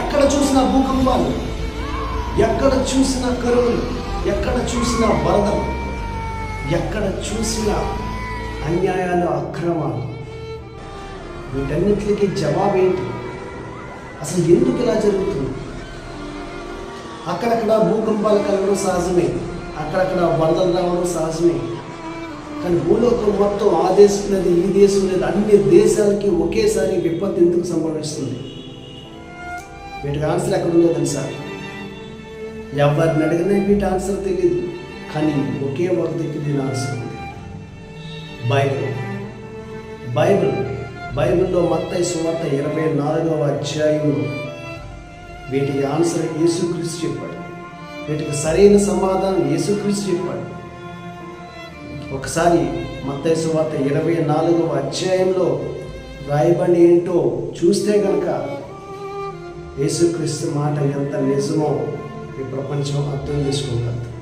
ఎక్కడ చూసిన భూకంపాలు ఎక్కడ చూసిన కరువులు ఎక్కడ చూసిన వరదలు ఎక్కడ చూసిన అన్యాయాలు అక్రమాలు. వీటన్నిటికీ జవాబు ఏంటి అసలు ఎందుకు ఇలా జరుగుతుంది? అక్కడక్కడ భూకంపాలు కలగడం సహజమే అక్కడక్కడ వరదలు రావడం సహజమే. కానీ భూలోకం మొత్తం ఆ దేశం లేదు ఈ దేశం లేదు అన్ని దేశాలకి ఒకేసారి విపత్తు ఎందుకు సంభవిస్తుంది? వీటికి ఆన్సర్ ఎక్కడ ఉందో తెలుసా ఎవరిని అడిగినా వీటి ఆన్సర్ తెలియదు కానీ ఒకే ఒక దగ్గర దీని ఆన్సర్ ఉంది. బైబిల్ బైబిల్ బైబిల్లో మత్తయి సువార్త ఇరవై నాలుగవ అధ్యాయంలో వీటికి ఆన్సర్ యేసుక్రీస్తు చెప్పాడు. వీటికి సరైన సమాధానం యేసుక్రీస్తు చెప్పాడు. ఒకసారి మత్తయి సువార్త ఇరవై నాలుగవ అధ్యాయంలో రాయబడి ఏంటో చూస్తే కనుక యేసుక్రీస్తు మాట ఎంత నిజమో ఈ ప్రపంచం అర్థం చేసుకుంటుంది.